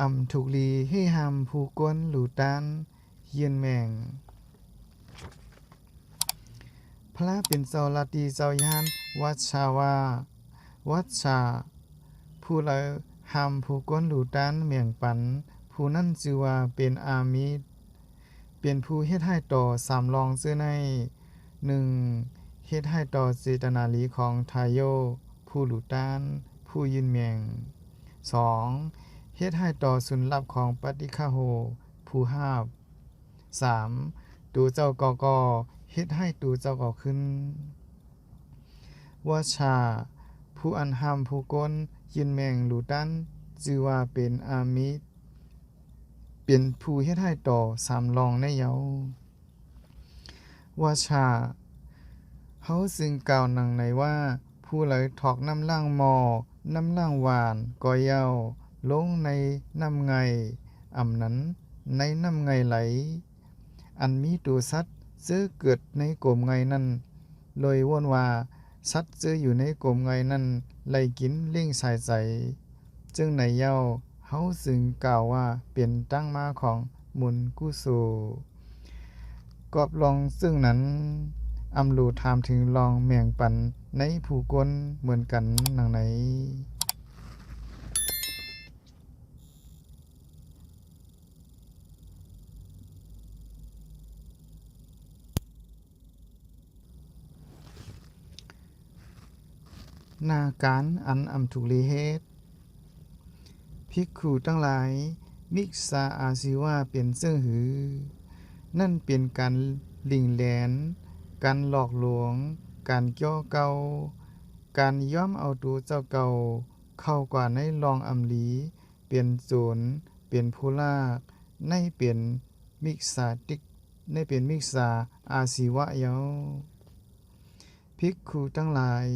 อำถูกลีให้หามผู้กวนหลูตานเยียนแมงพระเป็นเจ้าลาตีเจ้ายานวัชาวาวัดชา ผู้เลหามผู้กวนหลูตานเมียงปัน ผู้นั้นชื่อว่าเป็นอามิตรเป็นผู้เฮ็ดให้ต่อสามรองซื้อใน 1. เฮ็ดให้ต่อเจตนาลีของทายโย ผู้หลูตาน ผู้ยืนเมียง 2. เฮ็ดให้ต่อสุนลับของปฏิฆาโห ผู้หาบ 3. ตูเจ้ากอกอเฮ็ดให้ตูเจ้าก่อขึ้นว่าชา ผู้อันห้ามผู้ก้นยินแมงหลูตันจือว่าเป็นอามิตรเป็นผู้เฮ็ดให้ต่อสามรองในเยาว่าชาเฮาซึ่งกล่าวหนังในว่า ผู้ไหลถอกน้ำล่างหมอ น้ำล่างหวานก่อเย้า งในน้ำไงอำนั้นในน้ำไงไหล อันมีตัวสัตว์เจื้อเกิดในกลมไงนั้นโดยว่นว่า สัตว์เจื้ออยู่ในกลมไงนั้นไหลกินเล่งสายใจจึงในเย้าเฮาจึงกล่าวว่าเป็นตั้งมาของมุนกุโซกอบลองซึ่งนั้นอำลูถามถึงลองแมงปันในผู้กนเหมือนกันนังไหน นาการอันอำถูกลีเฮ็ดภิกขุทั้งหลาย มิกษาอาศิวาเป็นเสื่อหือ นั่นเป็นการลิงแหลน การหลอกหลวง การเกี่ยวเก่าการย้อมเอาตัวเจ้าเก่า เข้ากว่าในรองอำลี เป็นโจรเป็นผู้ลาก ในเป็นมิกษาติกในเป็นมิกษาอาศิวะเยาภิกขุทั้งหลาย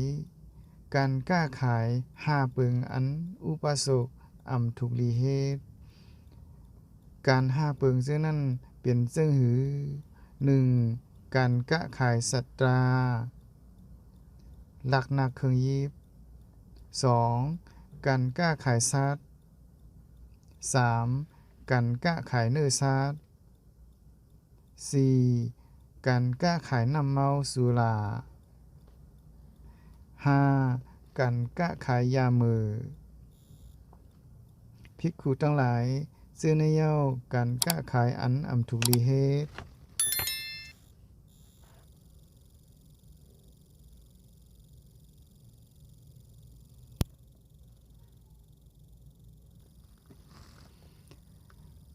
การกล้าขายหาเปิงอันอุปสกอำทุกลีเฮตการหาเปิงซึ่งนั้นเป็นซึ่งหือ 1. การกะขายสัตรา หลักหนักเครื่องยิบ 2. การกล้าขายซัด 3. การกล้าขายเนื้อซัด 4. การกล้าขายน้ำเมาสุรา 5. การกะขายยามือ ภิกขุทั้งหลาย ซื้อในเย้าการกะขายอันอำถูกลีเฮด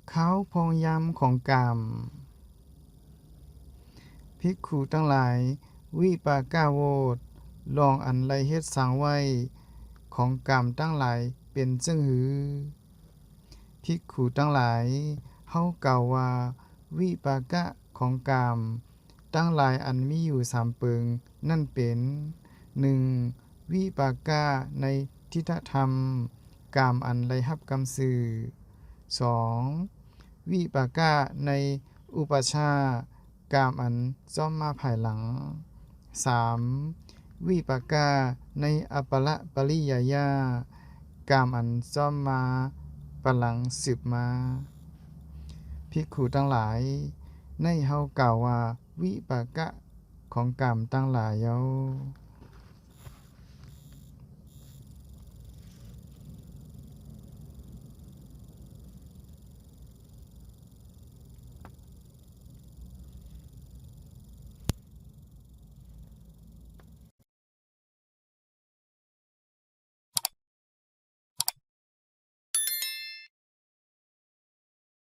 เขาพองยำของกรรมภิกขุทั้งหลาย วิปากาโวด ลองอันไรเฮ็ดสังไว้ ของกรรมตั้งหลายเป็นจึงหือ ภิกขุตั้งหลายเฮากล่าวว่า วิปากะของกรรมตั้งหลายอันมีอยู่สามเปิง นั่นเป็น 1. วิปากะในทิฏฐธรรมกรรมอันไรรับกรรมสื่อ 2. วิปากะในอุปชากรรมอันจ้อมมาภายหลัง 3. วิปากาในอปละปริยายากามอันซ่อมมาปลังสืบมาภิกขุทั้งหลาย ในเฮากล่าวว่าวิปากะของกรรมตั้งหลายเยา